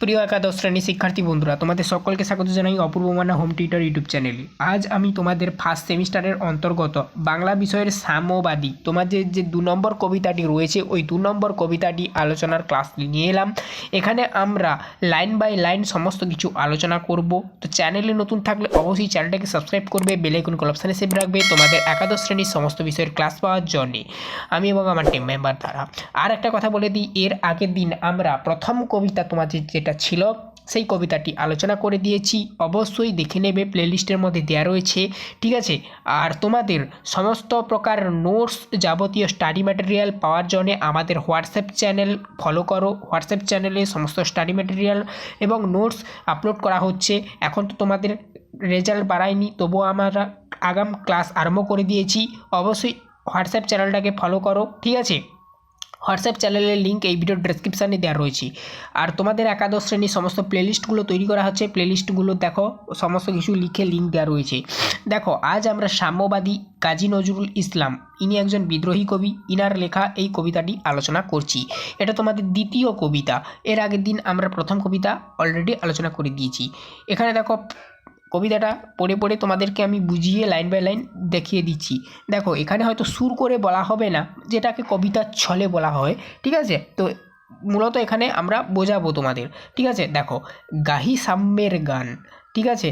প্রিয় একাদশ শ্রেণি শিক্ষার্থী বন্ধুরা, তোমাদের সকলকে স্বাগত জানাই Apurba Manna home tutor YouTube চ্যানেলে আজ আমি তোমাদের ফার্স্ট সেমিস্টারের অন্তর্গত বাংলা বিষয়ের সাম্যবাদী, তোমাদের যে দু নম্বর কবিতাটি রয়েছে, ওই দু নম্বর কবিতাটি আলোচনার ক্লাস নিয়ে এলাম। এখানে আমরা লাইন বাই লাইন সমস্ত কিছু আলোচনা করব। তো চ্যানেলে নতুন থাকলে অবশ্যই চ্যানেলটাকে সাবস্ক্রাইব করবে বেলাইকন কল অপশানে সেভ রাখবে তোমাদের একাদশ শ্রেণির সমস্ত বিষয়ের ক্লাস পাওয়ার জন্যে। আমি এবং আমার টিম মেম্বার দ্বারা। আর একটা কথা বলে দিই, এর আগের দিন আমরা প্রথম কবিতা তোমাদের যেটা ছিল, সেই কবিতাটি আলোচনা করে দিয়েছি। অবশ্যই দেখে নেবে প্লেলিস্টের মধ্যে দেওয়া রয়েছে। ঠিক আছে, আর তোমাদের সমস্ত প্রকার নোটস যাবতীয় স্টাডি ম্যাটেরিয়াল পাওয়ার জন্য আমাদের হোয়াটসঅ্যাপ চ্যানেল ফলো করো। হোয়াটসঅ্যাপ চ্যানেলে সমস্ত স্টাডি ম্যাটেরিয়াল এবং নোটস আপলোড করা হচ্ছে। এখন তো তোমাদের রেজাল্ট বাড়ায়নি, তবুও আমরা আগাম ক্লাস আরম্ভ করে দিয়েছি। অবশ্যই হোয়াটসঅ্যাপ চ্যানেলটাকে ফলো করো। ঠিক আছে? হোয়াটসঅ্যাপ চ্যানেলের লিঙ্ক এই ভিডিওর ডেসক্রিপশানে দেওয়া রয়েছে। আর তোমাদের একাদশ শ্রেণির সমস্ত প্লেলিস্টগুলো তৈরি করা হচ্ছে। প্লেলিস্টগুলো দেখো, সমস্ত কিছু লিখে লিঙ্ক দেওয়া রয়েছে। দেখো, আজ আমরা সাম্যবাদী কাজী নজরুল ইসলাম, ইনি একজন বিদ্রোহী কবি। ইনার লেখা এই কবিতাটি আলোচনা করছি। এটা তোমাদের দ্বিতীয় কবিতা। এর আগের দিন আমরা প্রথম কবিতা অলরেডি আলোচনা করে দিয়েছি। এখানে দেখো কবিতাটা পড়ে পড়ে তোমাদেরকে আমি বুঝিয়ে লাইন বাই লাইন দেখিয়ে দিচ্ছি। দেখো, এখানে হয়তো সুর করে বলা হবে না, যেটাকে কবিতার ছলে বলা হয়, ঠিক আছে? তো মূলত এখানে আমরা বোঝাবো তোমাদের, ঠিক আছে? দেখো, গাহি সাম্যের গান, ঠিক আছে?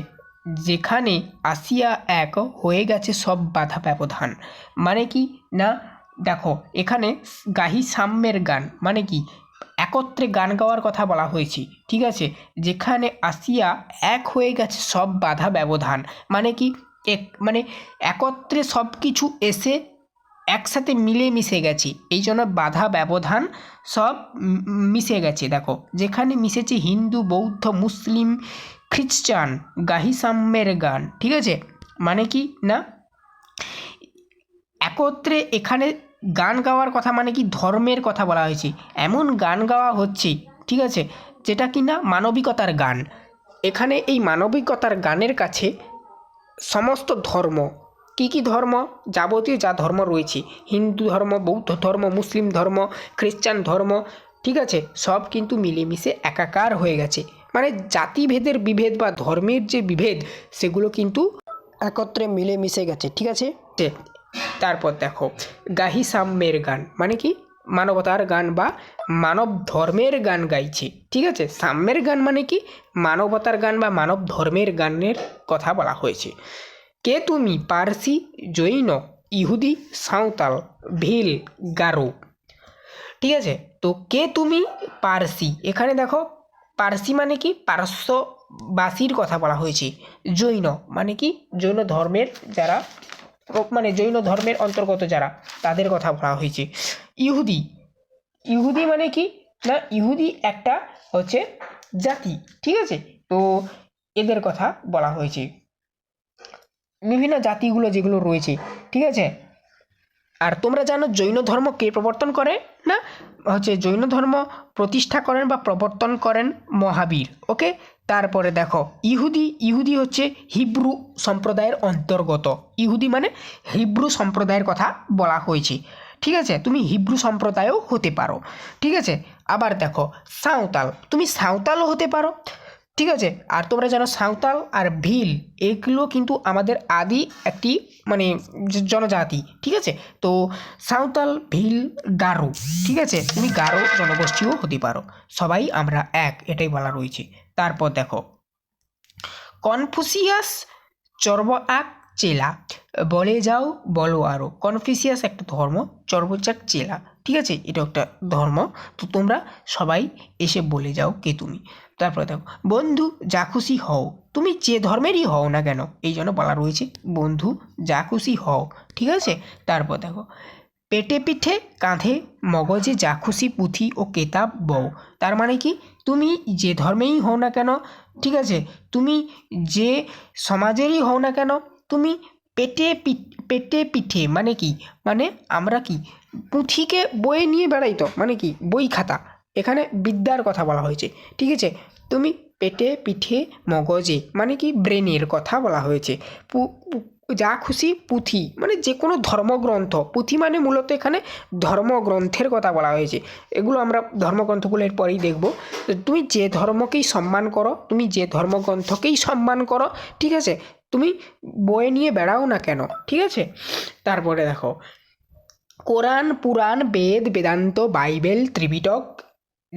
যেখানে আসিয়া এক হয়ে গেছে সব বাধা ব্যবধান। মানে কি? না, দেখো, এখানে গাহি সাম্যের গান মানে কি? একত্রে গান গাওয়ার কথা বলা হয়েছে, ঠিক আছে? যেখানে আসিয়া এক হয়ে গেছে সব বাধা ব্যবধান। মানে কি? এক মানে একত্রে সব কিছু এসে একসাথে মিলে মিশে গেছে। এই জন্য বাধা ব্যবধান সব মিশে গেছে, দেখো। যেখানে মিশেছে হিন্দু, বৌদ্ধ, মুসলিম, খ্রিস্টান গাহি সাম্যের গান, ঠিক আছে? মানে কি? না? একত্রে এখানে গান গাওয়ার কথা মানে কি ধর্মের কথা বলা হয়েছে। এমন গান গাওয়া হচ্ছে, ঠিক আছে, যেটা কি না মানবিকতার গান। এখানে এই মানবিকতার গানের কাছে সমস্ত ধর্ম, কি কি ধর্ম? যাবতীয় যা ধর্ম রয়েছে, হিন্দু ধর্ম, বৌদ্ধ ধর্ম, মুসলিম ধর্ম, খ্রিস্টান ধর্ম, ঠিক আছে, সব কিন্তু মিলেমিশে একাকার হয়ে গেছে। মানে জাতিভেদের বিভেদ বা ধর্মের যে বিভেদ, সেগুলো কিন্তু একত্রে মিলেমিশে গেছে, ঠিক আছে? তারপর দেখো গাহি সাম্যের গান মানে কি? মানবতার গান বা মানব ধর্মের গান গাইছে, ঠিক আছে? সাম্যের গান মানে কি? মানবতার গান বা মানব ধর্মের গানের কথা বলা হয়েছে। কে তুমি? পার্সি, জৈন, ইহুদি, সাঁওতাল, ভিল, গারো, ঠিক আছে? তো কে তুমি? পার্সি, এখানে দেখো, পার্সি মানে কি? পারস্যবাসীর কথা বলা হয়েছে, জৈন মানে কি? জৈন ধর্মের যারা মানে জৈন ধর্মের অন্তর্গত যারা, তাদের কথা বলা হয়েছে। ইহুদি ইহুদি মানে কি? না, ইহুদি একটা হচ্ছে জাতি, ঠিক আছে? তো এদের কথা বলা হয়েছে। বিভিন্ন জাতিগুলো যেগুলো রয়েছে, ঠিক আছে? আর তোমরা জানো জৈন ধর্ম কে প্রবর্তন করে? না? হচ্ছে জৈন ধর্ম প্রতিষ্ঠা করেন বা প্রবর্তন করেন মহাবীর, ওকে? তারপরে দেখো, ইহুদি ইহুদি হচ্ছে হিব্রু সম্প্রদায়ের অন্তর্গত। ইহুদি মানে হিব্রু সম্প্রদায়ের কথা বলা হয়েছে। ঠিক আছে? তুমি হিব্রু সম্প্রদায়ও হতে পারো। ঠিক আছে? আবার দেখো, সাঁওতাল। তুমি সাঁওতালও হতে পারো। ঠিক আছে? আর তোমরা জানো সাঁওতাল আর ভিল, এগুলো কিন্তু আমাদের আদি একটি মানে জনজাতি, ঠিক আছে? তো সাঁওতাল, ভিল, গারো, ঠিক আছে? তুমি গারো জনগোষ্ঠীও হতে পারো। সবাই আমরা এক, এটাই বলা রয়েছে। তারপর দেখো, কনফুসিয়াস চর্বআক চেলা, বলে যাও বলো আরও কনফুসিয়াস একটা ধর্ম চর্বচাক চেলা। ঠিক আছে? এটা একটা ধর্ম। তো তোমরা সবাই এসে বলে যাও কে তুমি। তারপরে দেখো, বন্ধু যা খুশি হও। তুমি যে ধর্মেরই হও না কেন? এই জন্য বলা রয়েছে, বন্ধু যা খুশি হও। ঠিক আছে? তারপর দেখো, পেটে পিঠে কাঁধে মগজে যা খুশি পুঁথি ও কেতাব বও। তার মানে কি? তুমি যে ধর্মেই হও না কেন? ঠিক আছে? তুমি যে সমাজেরই হও না কেন? তুমি পেটে পেটে পিঠে মানে কি? মানে আমরা কি? পুঁথিকে বয়ে নিয়ে বেড়াই তো মানে কি? বই খাতা। এখানে বিদ্যার কথা বলা হয়েছে, ঠিক আছে? তুমি পেটে পিঠে মগজে মানে কি? ব্রেনের কথা বলা হয়েছে। যা খুশি পুঁথি মানে যে কোনো ধর্মগ্রন্থ। পুঁথি মানে মূলত এখানে ধর্মগ্রন্থের কথা বলা হয়েছে। এগুলো আমরা ধর্মগ্রন্থগুলো এর পরেই দেখব তুমি যে ধর্মকেই সম্মান করো, তুমি যে ধর্মগ্রন্থকেই সম্মান করো, ঠিক আছে? তুমি বয়ে নিয়ে বেড়াও না কেন, ঠিক আছে? তারপরে দেখো, Quran, Puran, Veda, Vedanta, Bible Tripitaka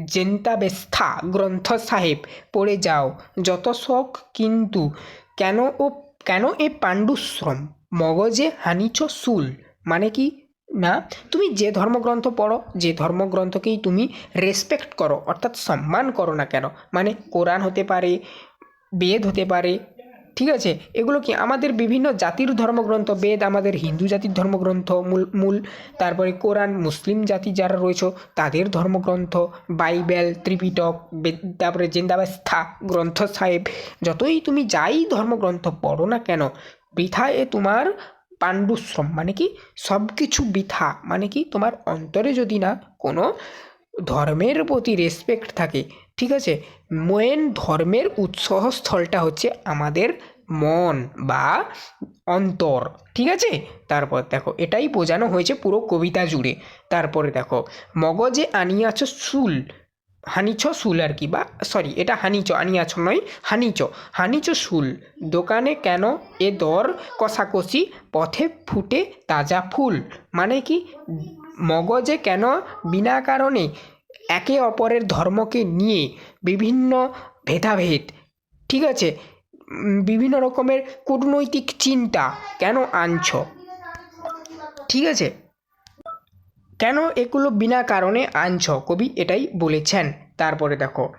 Zend Avesta, Granth Sahib, পড়ে যাও, যত শখ কিন্তু কেন ও কেন এ পাণ্ডুশ্রম? মগজে হানিচ সুল মানে কি? না, তুমি যে ধর্মগ্রন্থ পড়ো, যে ধর্মগ্রন্থকেই তুমি রেসপেক্ট করো, অর্থাৎ সম্মান করো না কেন? মানে কোরআন হতে পারে, বেদ হতে পারে ঠিক আছে? এগুলো কি আমাদের বিভিন্ন জাতির ধর্মগ্রন্থ? বেদ, আমাদের হিন্দু জাতির ধর্মগ্রন্থ, মূল মূল, তারপরে কোরআন, মুসলিম জাতি যারা রয়েছে, তাদের ধর্মগ্রন্থ, বাইবেল, ত্রিপিটক তারপরে জিন্দাবাস্থা, গ্রন্থ সাহেব, যতই তুমি যাই ধর্মগ্রন্থ পড়ো না কেন, বৃথা এ তোমার পাণ্ডুশ্রম। মানে কি? সব কিছু বৃথা। মানে কি? তোমার অন্তরে যদি না কোনো ধর্মের প্রতি রেসপেক্ট থাকে, ঠিক আছে? মেন ধর্মের উৎসস্থলটা হচ্ছে আমাদের মন বা অন্তর, ঠিক আছে? তারপর দেখো, এটাই বোঝানো হয়েছে পুরো কবিতা জুড়ে। তারপরে দেখো, মগজে আনিয়াছ শুল হানিছ শুল আর কি, বা সরি এটা হানিচ আনিয়াছ নয় হানিচ হানিচ শুল দোকানে কেন এ দর কষাকষি, পথে ফুটে তাজা ফুল? মানে কি? মগজে কেন বিনা কারণে একে অপরের ধর্মকে নিয়ে বিভিন্ন ভেদাভেদ, ঠিক আছে? বিভিন্ন রকমের কূটনৈতিক চিন্তা কেন আনছ? ঠিক আছে? কেন এগুলো বিনা কারণে আনছ? কবি এটাই বলেছেন। তারপরে দেখো,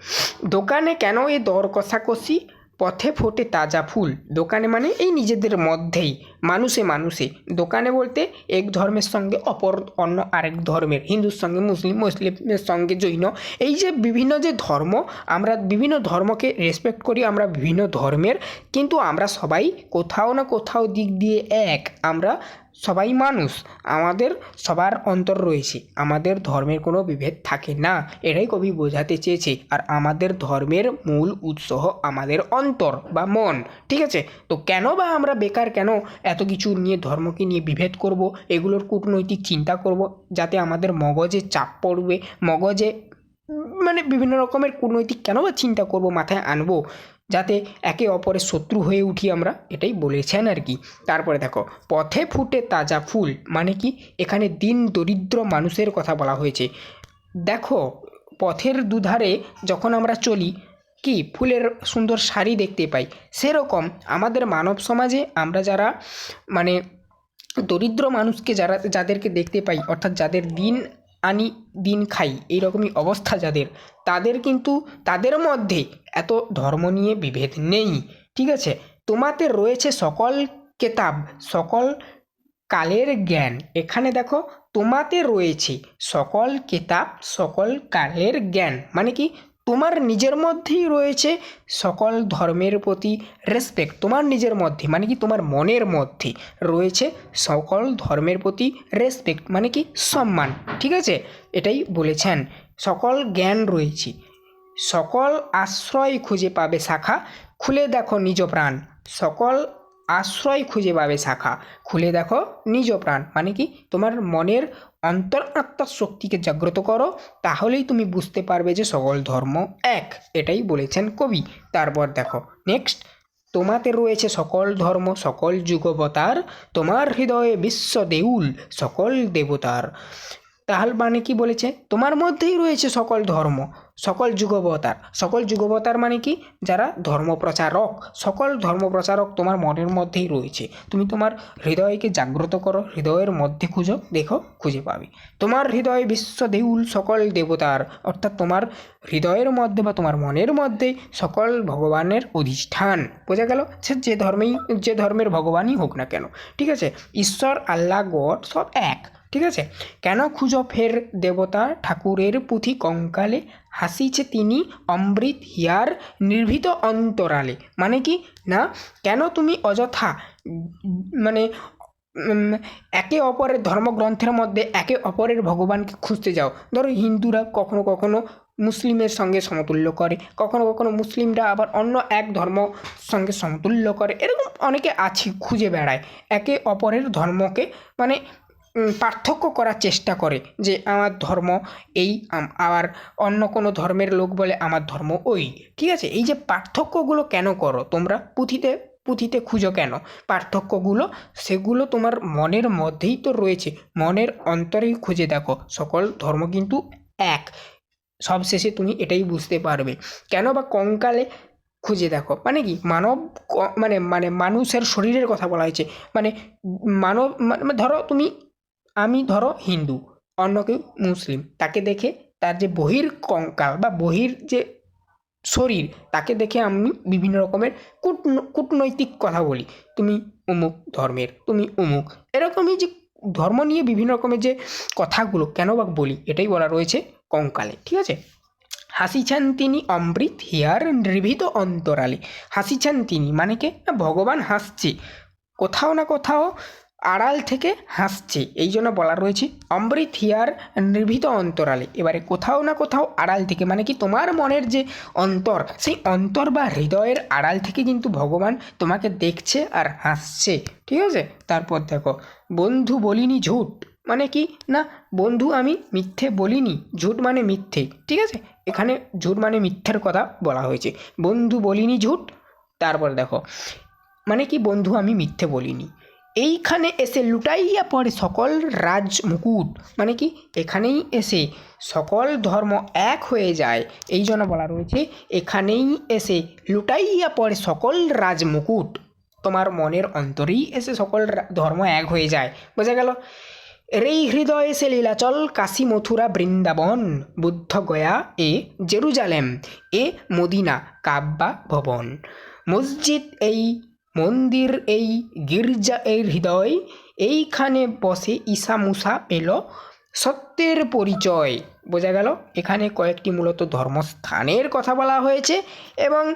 দোকানে কেন এ দর কষাকষি পথে ফোটে তাজা ফুল। দোকানে মানে এই নিজেদের মধ্যেই। মানুষে মানুষে। দোকানে বলতে এক ধর্মের সঙ্গে অপর অন্য আরেক ধর্মের। হিন্দুর সঙ্গে মুসলিম, মুসলিমের সঙ্গে জৈন। এই যে বিভিন্ন যে ধর্ম, আমরা বিভিন্ন ধর্মকে রেসপেক্ট করি, আমরা বিভিন্ন ধর্মের। কিন্তু আমরা সবাই কোথাও না কোথাও দিক দিয়ে এক। আমরা সবাই মানুষ, আমাদের সবার অন্তর রয়েছে, আমাদের ধর্মের কোনো বিভেদ থাকে না, এটাই কবি বোঝাতে চেয়েছে, আর আমাদের ধর্মের মূল উৎস আমাদের অন্তর বা মন, ঠিক আছে? তো কেন বা আমরা বেকার কেন এত কিছু নিয়ে ধর্মকে নিয়ে বিভেদ করব, এগুলোর কূটনৈতিক চিন্তা করব, যাতে আমাদের মগজে চাপ পড়বে, মগজে মানে বিভিন্ন রকমের কূটনৈতিক কেন বা চিন্তা করব মাথায় আনব? যাতে একে অপরের শত্রু হয়ে উঠি আমরা, এটাই বলেছেন আর কি। তারপরে দেখো, পথে ফুটে তাজা ফুল মানে কি, এখানে দিন দরিদ্র মানুষের কথা বলা হয়েছে। দেখো, পথের দুধারে যখন আমরা চলি, কি, ফুলের সুন্দর শাড়ি দেখতে পাই। সেরকম আমাদের মানব সমাজে আমরা যারা মানে দরিদ্র মানুষকে যারা, যাদেরকে দেখতে পাই, অর্থাৎ যাদের দিন আনি দিন খাই, এইরকমই অবস্থা যাদের। তাদের কিন্তু, তাদের মধ্যে এত ধর্ম নিয়ে বিভেদ নেই, ঠিক আছে? তোমাতে রয়েছে সকল কেতাব, সকল কালের জ্ঞান। এখানে দেখো তোমাতে রয়েছে সকল কেতাব, সকল কালের জ্ঞান। মানে কি? তোমার নিজের মধ্যেই রয়েছে সকল ধর্মের প্রতি রেসপেক্ট তোমার নিজের মধ্যে মানে কি তোমার মনের মধ্যে রয়েছে সকল ধর্মের প্রতি রেসপেক্ট মানে কি সম্মান, ঠিক আছে? এটাই বলেছেন। সকল জ্ঞান রয়েছে, সকল আশ্রয় খুঁজে পাবে শাখা। খুলে দেখো নিজ প্রাণ, সকল আশ্রয় খুঁজে পাবে শাখা। খুলে দেখো, নিজ প্রাণ। মানে কি? তোমার মনের অন্তর আত্মার শক্তিকে জাগ্রত করো, তাহলেই তুমি বুঝতে পারবে যে সকল ধর্ম এক। এটাই বলেছেন কবি। তারপর দেখো নেক্সট তোমাতে রয়েছে সকল ধর্ম, সকল যুগবতার, তোমার হৃদয়ে বিশ্ব দেউল, সকল দেবতার। তাহলে মানে কি বলেছে? তোমার মধ্যেই রয়েছে সকল ধর্ম। সকল যুগবতার সকল যুগবতার মানে কি? যারা ধর্মপ্রচারক। সকল ধর্মপ্রচারক তোমার মনের মধ্যেই রয়েছে। তুমি তোমার হৃদয়কে জাগ্রত করো, হৃদয়ের মধ্যে খুঁজো, দেখো, খুঁজে পাবে। তোমার হৃদয়ে বিশ্ব দেউল, সকল দেবতার, অর্থাৎ তোমার হৃদয়ের মধ্যে বা তোমার মনের মধ্যে সকল ভগবানের অধিষ্ঠান। বোঝা গেল? সে যে ধর্মেই, যে ধর্মের ভগবানই হোক না কেন। ঠিক আছে? ঈশ্বর, আল্লাহ, গড সব এক। ঠিক আছে? কেন খুঁজো ফের দেবতা ঠাকুরের পুঁথি কঙ্কালে? হাসিছে তিনি অমৃত হিয়ার নির্ভীত অন্তরালে। মানে কি? না, কেন তুমি অযথা মানে একে অপরের ধর্মগ্রন্থের মধ্যে একে অপরের ভগবানকে খুঁজতে যাও। ধরো হিন্দুরা কখনো কখনো মুসলিমের সঙ্গে সমতুল্য করে, কখনো কখনো মুসলিমরা আবার অন্য এক ধর্ম সঙ্গে সমতুল্য করে। এরকম অনেকে আছে, খুঁজে বেড়ায়। একে অপরের ধর্মকে মানে পার্থক্য করার চেষ্টা করে যে আমার ধর্ম এই আবার অন্য কোনো ধর্মের লোক বলে আমার ধর্ম ওই। ঠিক আছে? এই যে পার্থক্যগুলো কেন করো? তোমরা পুঁথিতে পুঁথিতে খুঁজো কেন? পার্থক্যগুলো, সেগুলো তোমার মনের মধ্যেই তো রয়েছে। মনের অন্তরেই খুঁজে দেখো। সকল ধর্ম কিন্তু এক। সবশেষে তুমি এটাই বুঝতে পারবে। কেন বা কঙ্কালে খুঁজে দেখো? মানে কি? মানব মানে মানে মানুষের শরীরের কথা বলা হয়েছে। মানে মানব মানে ধরো তুমি আমি ধরো হিন্দু, অন্য কেউ মুসলিম, তাকে দেখে তার যে বহির কঙ্কাল বা বহির যে শরীর, তাকে দেখে আমি বিভিন্ন রকমের কূটন কূটনৈতিক কথা বলি। তুমি অমুক ধর্মের, তুমি অমুক। এরকমই যে ধর্ম নিয়ে বিভিন্ন রকমের যে কথাগুলো, কেন বা বলি, এটাই বলা রয়েছে কঙ্কালে, ঠিক আছে? হাসিছেন তিনি অমৃত হিয়ার নির্ভীত অন্তরালে। হাসিছেন তিনি মানে কে? ভগবান হাসছে। কোথাও না কোথাও আড়াল থেকে হাসছে, এই জন্য বলা রয়েছে, অমৃত হিয়ার নির্ভীত অন্তরালে। এবারে কোথাও না কোথাও আড়াল থেকে মানে কি তোমার মনের যে অন্তর, সেই অন্তর বা হৃদয়ের আড়াল থেকে কিন্তু ভগবান তোমাকে দেখছে আর হাসছে। ঠিক আছে? তারপর দেখো, বন্ধু বলিনি ঝুট। মানে কি? না, বন্ধু আমি মিথ্যে বলিনি। ঝুট মানে মিথ্যে। ঠিক আছে? এখানে ঝুট মানে মিথ্যের কথা বলা হয়েছে। বন্ধু বলিনি ঝুট? তারপর দেখো মানে কি বন্ধু আমি মিথ্যে বলিনি? এইখানে এসে লুটাইয়া পড়ে সকল রাজ মুকুট। মানে কি? এখানেই এসে সকল ধর্ম এক হয়ে যায়। এই জন্য বলা রয়েছে, এখানেই এসে লুটাইয়া পড়ে সকল রাজ মুকুট। তোমার মনের অন্তরেই এসে সকল ধর্ম এক হয়ে যায়। বোঝা গেল? রেই হৃদয়ে সে লীলাচল, কাশী মথুরা, বৃন্দাবন, বুদ্ধ গয়া, এ জেরুজালেম, এ মদিনা কাব্বা ভবন। মসজিদ এই মন্দির এই গির্জা এই হৃদয়, এইখানে বসে ঈশা মুসা পেল সত্যের পরিচয়। বোঝা গেল, এখানে কয়েকটি মূলত ধর্মস্থানের কথা বলা হয়েছে এবং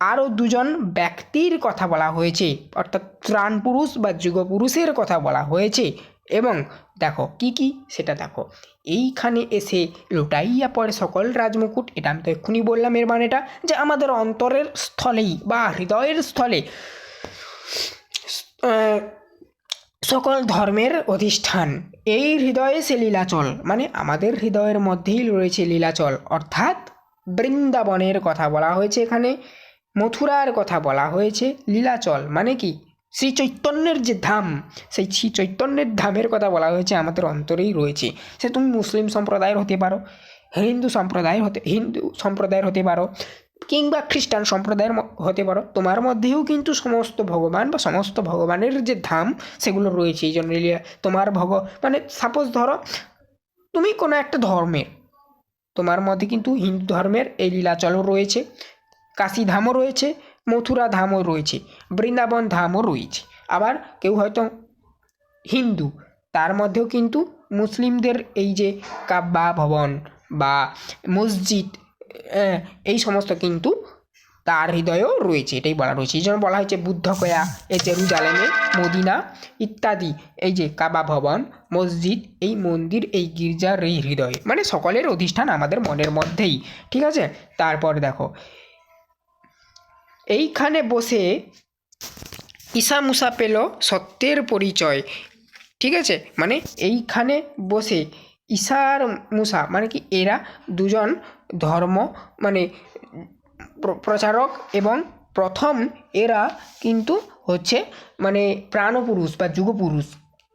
আরও দুজন ব্যক্তির কথা বলা হয়েছে, অর্থাৎ ত্রাণ পুরুষ বা যুগপুরুষের কথা বলা হয়েছে। এবং দেখো, কি কি? সেটা দেখো। এইখানে এসে লুটাইয়া পড়ে সকল রাজমুকুট, এটা আমি তো এক্ষুনি বললাম এর মানেটা, যে আমাদের অন্তরের স্থলেই বা হৃদয়ের স্থলে সকল ধর্মের অধিষ্ঠান। এই হৃদয়ে সে লীলাচল মানে আমাদের হৃদয়ের মধ্যেই রয়েছে লীলাচল। অর্থাৎ বৃন্দাবনের কথা বলা হয়েছে এখানে, মথুরার কথা বলা হয়েছে লীলাচল মানে কি? শ্রী চৈতন্যের যে ধাম, সেই শ্রী চৈতন্যের ধামের কথা বলা হয়েছে আমাদের অন্তরেই রয়েছে। সে তুমি মুসলিম সম্প্রদায়ের হতে পারো, হিন্দু সম্প্রদায়ের হতে, হিন্দু সম্প্রদায়ের হতে পারো কিংবা খ্রিস্টান সম্প্রদায়ের হতে পারো। তোমার মধ্যেও কিন্তু সমস্ত ভগবান বা সমস্ত ভগবানের যে ধাম, সেগুলো রয়েছে এই জন্য তোমার ভগ মানে সাপোজ ধরো, তুমি কোনো একটা ধর্মের, তোমার মধ্যে কিন্তু হিন্দু ধর্মের এই লীলাচলও রয়েছে, কাশী ধামও রয়েছে, মথুরা ধামও রয়েছে, বৃন্দাবন ধামও রয়েছে। আবার কেউ হয়তো হিন্দু, তার মধ্যেও কিন্তু মুসলিমদের এই যে কাব্বা ভবন বা মসজিদ এই সমস্ত কিন্তু তার হৃদয়েও রয়েছে, এটাই বলা রয়েছে। এই জন্য বলা হয়েছে বুদ্ধ কয়া এ জেরুজালেমে মদিনা ইত্যাদি। এই যে কাবা ভবন, মসজিদ, এই মন্দির, এই গির্জার এই হৃদয়ে। মানে সকলের অধিষ্ঠান আমাদের মনের মধ্যেই, ঠিক আছে? তারপর দেখো, এইখানে বসে ঈশা মুসা পেল সত্যের পরিচয়, ঠিক আছে? মানে এইখানে বসে ঈশার মুসা মানে কি এরা দুজন ধর্ম মানে প্র- প্রচারক এবং প্রথম এরা কিন্তু হচ্ছে মানে প্রাণপুরুষ বা যুগপুরুষ।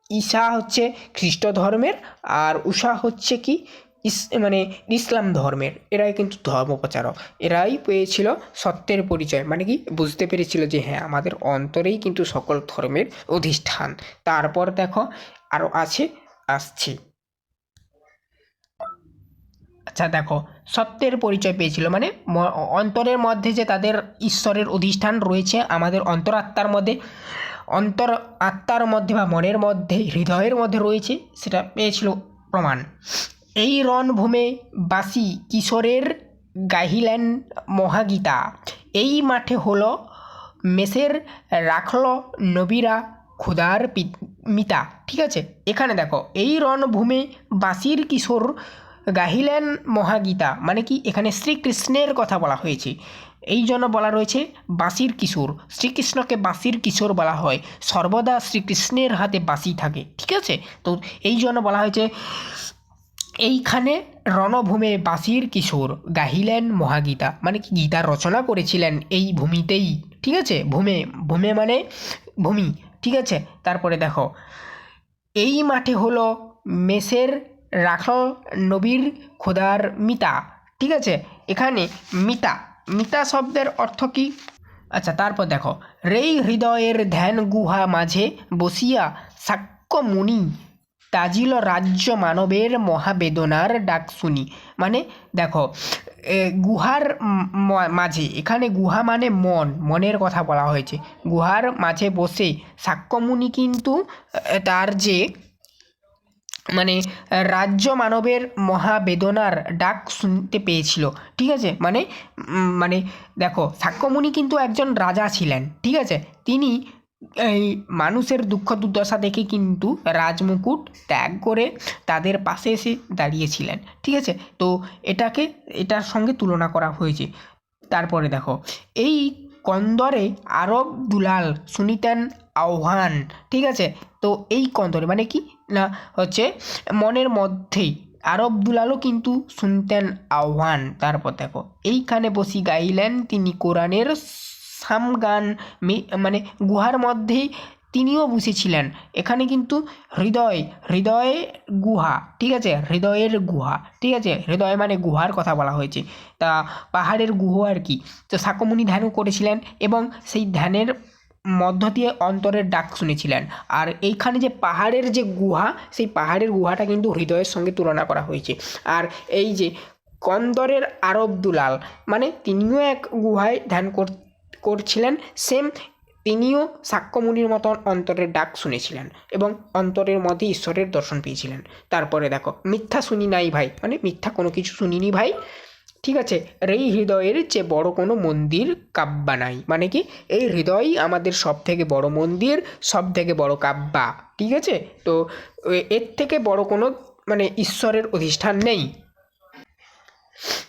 ঈশা হচ্ছে খ্রিস্ট ধর্মের আর উষা হচ্ছে কি ইস মানে ইসলাম ধর্মের। এরাই কিন্তু ধর্ম প্রচারক। এরাই পেয়েছিল সত্যের পরিচয় মানে কি বুঝতে পেরেছিল যে হ্যাঁ আমাদের অন্তরেই কিন্তু সকল ধর্মের অধিষ্ঠান। তারপর দেখো আরও আছে, আসছে। আচ্ছা দেখো, সত্যের পরিচয় পেয়েছিল। মানে অন্তরের মধ্যে যে তাদের ঈশ্বরের অধিষ্ঠান রয়েছে, আমাদের অন্তরাত্মার মধ্যে, অন্তর আত্মার মধ্যে বা মনের মধ্যে, হৃদয়ের মধ্যে রয়েছে, সেটা পেয়েছিল প্রমাণ। এই রণভূমে বাসি কিশোরের গাহিলেন মহাগীতা। এই মাঠে হলো মেসের রাখল নবীরা ক্ষুদার মিতা। ঠিক আছে? এখানে দেখো, এই রণভূমে বাসির কিশোর গাহিলেন মহাগীতা মানে কি এখানে শ্রীকৃষ্ণের কথা বলা হয়েছে। এই জন্য বলা রয়েছে বাঁশির কিশোর। শ্রীকৃষ্ণকে বাঁশির কিশোর বলা হয়। সর্বদা শ্রীকৃষ্ণের হাতে বাঁশি থাকে, ঠিক আছে? তো এই জন্য বলা হয়েছে, এইখানে রণভূমে বাঁশির কিশোর গাহিলেন মহাগীতা। মানে কি গীতা রচনা করেছিলেন এই ভূমিতেই, ঠিক আছে? ভূমে ভূমে মানে ভূমি, ঠিক আছে? তারপরে দেখো, এই মাঠে হলো মেসের রাখল নবীর খোদার মিতা, ঠিক আছে? এখানে মিতা মিতা শব্দের অর্থ কি? আচ্ছা তারপর দেখো। রেই হৃদয়ের ধ্যান গুহা মাঝে বসিয়া সাক্ষ্য মুনি তাজিল রাজ্য মানবের মহাবেদনার ডাক শুনি। মানে দেখো গুহার মাঝে, এখানে গুহা মানে মন, মনের কথা বলা হয়েছে। গুহার মাঝে বসে সাক্ষ্যমুনি কিন্তু তার যে মানে রাজ্য মানবের মহাবেদনার ডাক শুনতে পেয়েছিল। ঠিক আছে? মানে মানে দেখো সাক্ষ্যমুনি কিন্তু একজন রাজা ছিলেন। ঠিক আছে? তিনি এই মানুষের দুঃখ দুর্দশা দেখে কিন্তু রাজমুকুট ত্যাগ করে তাদের পাশে এসে দাঁড়িয়েছিলেন। ঠিক আছে? তো এটাকে, এটার সঙ্গে তুলনা করা হয়েছে। তারপরে দেখো, এই কন্দরে আরব দুলাল শুনিতেন আহ্বান, ঠিক আছে? তো এই কন্দরে মানে কি? না, হচ্ছে মনের মধ্যেই। আরব দুলালও কিন্তু শুনতেন আহ্বান। তারপর দেখো, এইখানে বসি গাইলেন তিনি কোরআনের সামগান মানে গুহার মধ্যেই তিনিও বসেছিলেন। এখানে কিন্তু হৃদয়, হৃদয়ে গুহা, ঠিক আছে? হৃদয়ের গুহা, ঠিক আছে? হৃদয় মানে গুহার কথা বলা হয়েছে। তা পাহাড়ের গুহ আর কি। তো শাকমুনি ধ্যান করেছিলেন এবং সেই ধ্যানের মধ্য দিয়ে অন্তরের ডাক শুনেছিলেন। আর এইখানে যে পাহাড়ের যে গুহা, সেই পাহাড়ের গুহাটা কিন্তু হৃদয়ের সঙ্গে তুলনা করা হয়েছে। আর এই যে কন্দরের আরব দুলাল মানে তিনিও এক গুহায় ধ্যান কর- করছিলেন সেম তিনিও সাক্ষ্যমুনির মতন অন্তরের ডাক শুনেছিলেন এবং অন্তরের মধ্যে ঈশ্বরের দর্শন পেয়েছিলেন। তারপরে দেখো, মিথ্যা শুনি নাই ভাই মানে মিথ্যা কোনো কিছু শুনিনি ভাই। ঠিক আছে? এই হৃদয়ের যে বড় কোনো মন্দির কাব্যা নাই। মানে কি? এই হৃদয়ই আমাদের সব থেকে বড় মন্দির সব থেকে বড় কাব্যা ঠিক আছে? তো এর থেকে বড় কোনো মানে ঈশ্বরের অধিষ্ঠান নেই।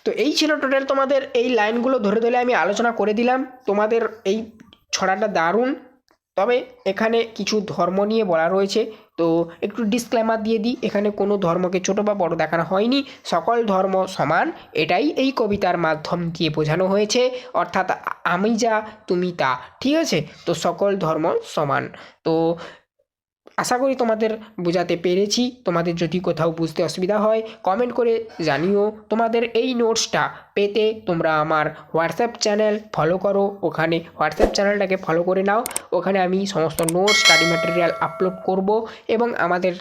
তো এই ছিল টোটাল তোমাদের এই লাইনগুলো ধরে ধরে আমি আলোচনা করে দিলাম। তোমাদের এই ছড়াটা দারুণ। তবে এখানে কিছু ধর্ম নিয়ে বলা রয়েছে। তো একটু ডিসক্লেমার দিয়ে দিই, এখানে কোনো ধর্মকে ছোট বা বড় দেখানো হয়নি। সকল ধর্ম সমান, এটাই এই কবিতার মাধ্যম দিয়ে বোঝানো হয়েছে। অর্থাৎ আমি যা, তুমি তা, ঠিক আছে? তো সকল ধর্ম সমান। তো আশা করি তোমাদের বোঝাতে পেরেছি। তোমাদের যদি কোথাও বুঝতে অসুবিধা হয় কমেন্ট করে জানিও। তোমাদের এই নোটসটা পেতে তোমরা আমার হোয়াটসঅ্যাপ চ্যানেল ফলো করো। ওখানে হোয়াটসঅ্যাপ চ্যানেলটাকে ফলো করে নাও। ওখানে আমি সমস্ত নোটস স্টাডি ম্যাটেরিয়াল আপলোড করব এবং আমাদের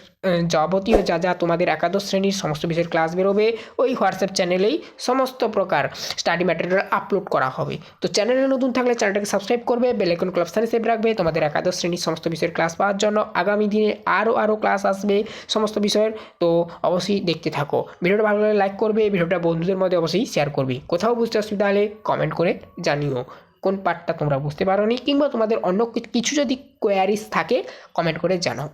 যাবতীয় যা যা তোমাদের একাদশ শ্রেণির সমস্ত বিষয়ের ক্লাস বেরোবে, ওই হোয়াটসঅ্যাপ চ্যানেলেই সমস্ত প্রকার স্টাডি ম্যাটেরিয়াল আপলোড করা হবে। তো চ্যানেলে নতুন থাকলে চ্যানেলটাকে সাবস্ক্রাইব করবে বেলাইকন ক্লাব স্থানে সেভ রাখবে, তোমাদের একাদশ শ্রেণির সমস্ত বিষয়ের ক্লাস পাওয়ার জন্য। আগামী দিনে আরও আরও ক্লাস আসবে সমস্ত বিষয়ের। তো অবশ্যই দেখতে থাকো। ভিডিওটা ভালো লাগলে লাইক করবে, ভিডিওটা বন্ধুদের মধ্যে অবশ্যই শেয়ার করবে। কোথাও বুঝতে অসুবিধা হলে কমেন্ট করে জানিও। কোন পার্টটা তোমরা বুঝতে পারো নি কিংবা তোমাদের অন্য কিছু যদি কোয়ারিজ থাকে কমেন্ট করে জানাও।